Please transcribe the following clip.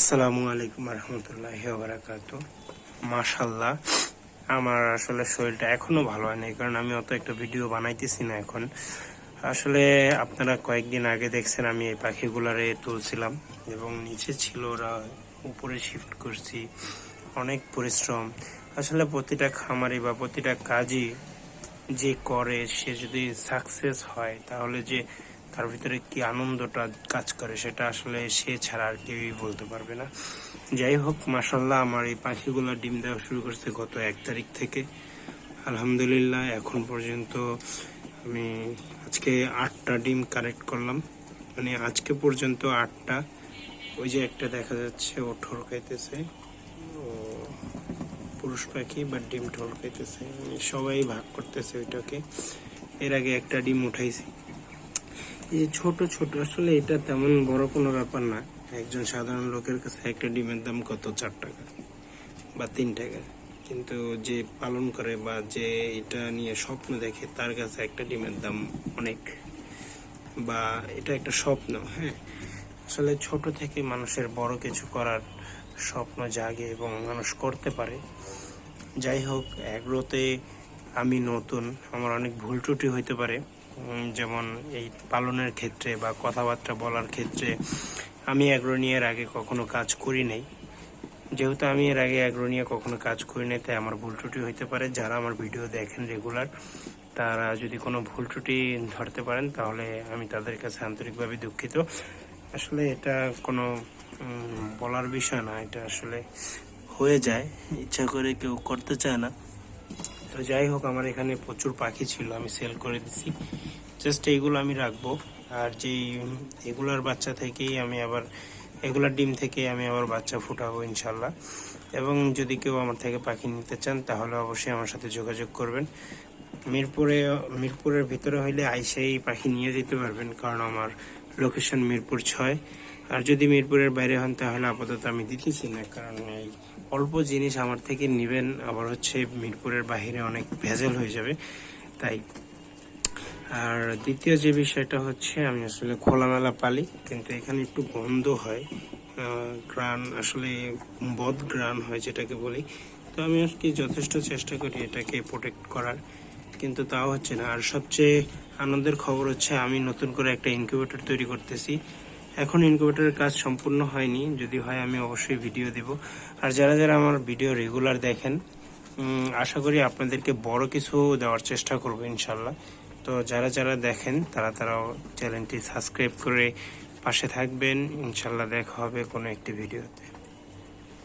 আসসালামু আলাইকুম রহমতুল্লাহ বারাকাত মাশাল্লাহ আমার আসলে শরীরটা এখনও ভালো হয় নাই, কারণ আমি অত একটা ভিডিও বানাইতেছি না এখন। আসলে আপনারা কয়েকদিন আগে দেখছেন আমি এই পাখিগুলারে তুলছিলাম, এবং নিচে ছিল ওরা, উপরে শিফট করছি, অনেক পরিশ্রম। আসলে প্রতিটা খামারি বা প্রতিটা কাজই যে করে সে যদি সাকসেস হয়, তাহলে যে তার ভিতরে কি আনন্দটা কাজ করে সেটা আসলে সে ছাড়া আর কেউই বলতে পারবে না। যাই হোক মাসাল্লাহ আমার এই পাখিগুলো ডিম দেওয়া শুরু করছে গত এক তারিখ থেকে। আলহামদুলিল্লাহ, এখন পর্যন্ত আমি আজকে আটটা ডিম কালেক্ট করলাম। মানে আজকে পর্যন্ত আটটা। ওই যে একটা দেখা যাচ্ছে, ও ঠোর খাইতেছে। ও পুরুষ পাখি বা ডিম ঠোল খাইতেছে। মানে সবাই ভাগ করতেছে ওইটাকে। এর আগে একটা ডিম উঠাইছি। এই ছোট ছোট, আসলে এটা তেমন বড় কোনো ব্যাপার না। একজন সাধারণ লোকের কাছে একটা ডিমের দাম কত? চার টাকা বা তিন টাকা। কিন্তু যে পালন করে বা যে এটা নিয়ে স্বপ্ন দেখে, তার কাছে একটা ডিমের দাম অনেক। বা এটা একটা স্বপ্ন হ্যাঁ? আসলে ছোট থেকে মানুষের বড় কিছু করার স্বপ্ন জাগে এবং মানুষ করতে পারে। যাই হোক অ্যাগ্রোতে আমি নতুন, আমার অনেক ভুল ত্রুটি হইতে পারে। যেমন এই পালনের ক্ষেত্রে বা কথাবার্তা বলার ক্ষেত্রে আমি অ্যাগ্রো নিয়ে এর আগে কখনো কাজ করি নাই। যেহেতু আমি এর আগে অ্যাগ্রো নিয়ে কখনো কাজ করি নাই, তাই আমার ভুল ত্রুটি হইতে পারে। যারা আমার ভিডিও দেখেন রেগুলার তারা যদি কোনো ভুল ত্রুটি ধরতে পারেন, তাহলে আমি তাদের কাছে আন্তরিকভাবে দুঃখিত। আসলে এটা কোনো বলার বিষয় না, এটা আসলে হয়ে যায়। ইচ্ছা করে কেউ করতে চায় না। তো যাই হোক, আমার এখানে প্রচুর পাখি ছিল, আমি সেল করে দিছি। জাস্ট এইগুলো আমি রাখব। আর যেই এগুলার বাচ্চা থেকেই আমি আবার, এগুলার ডিম থেকে আমি আবার বাচ্চা ফুটাবো ইনশাল্লাহ এবং যদি কেউ আমার থেকে পাখি নিতে চান, তাহলে অবশ্যই আমার সাথে যোগাযোগ করবেন। মিরপুরে, মিরপুরের ভিতরে হইলে আইসেই পাখি নিয়ে যেতে পারবেন, কারণ আমার লোকেশন মিরপুর ছয়। আর যদি মিরপুরের বাইরে হন, তাহলে আপাতত আমি দিতেছি না, কারণ এই অল্প জিনিস আমার থেকে নেবেন। আবার হচ্ছে মিরপুরের বাইরে অনেক ভেজাল হয়ে যাবে, তাই। আর দ্বিতীয় যে বিষয়টা হচ্ছে, আমি আসলে খোলামেলা পালি, কিন্তু এখানে একটু গন্ধ হয়। গ্রান, আসলে বদ গ্রান হয় যেটাকে বলি। তো আমি আর কি যথেষ্ট চেষ্টা করি এটাকে প্রোটেক্ট করার, কিন্তু তাও হচ্ছে না। আর সবচেয়ে আনন্দের খবর হচ্ছে, আমি নতুন করে একটা ইনকিউবেটর তৈরি করতেছি। এখন ইনকিউবেটারের কাজ সম্পূর্ণ হয়নি। যদি হয়, আমি অবশ্যই ভিডিও দেব। আর যারা যারা আমার ভিডিও রেগুলার দেখেন আশা করি আপনাদেরকে বড় কিছু দেওয়ার চেষ্টা করব ইনশাল্লাহ তো যারা যারা দেখেন, তারা তারাও চ্যানেলটি সাবস্ক্রাইব করে পাশে থাকবেন। ইনশাল্লাহ দেখা হবে কোনো একটি ভিডিওতে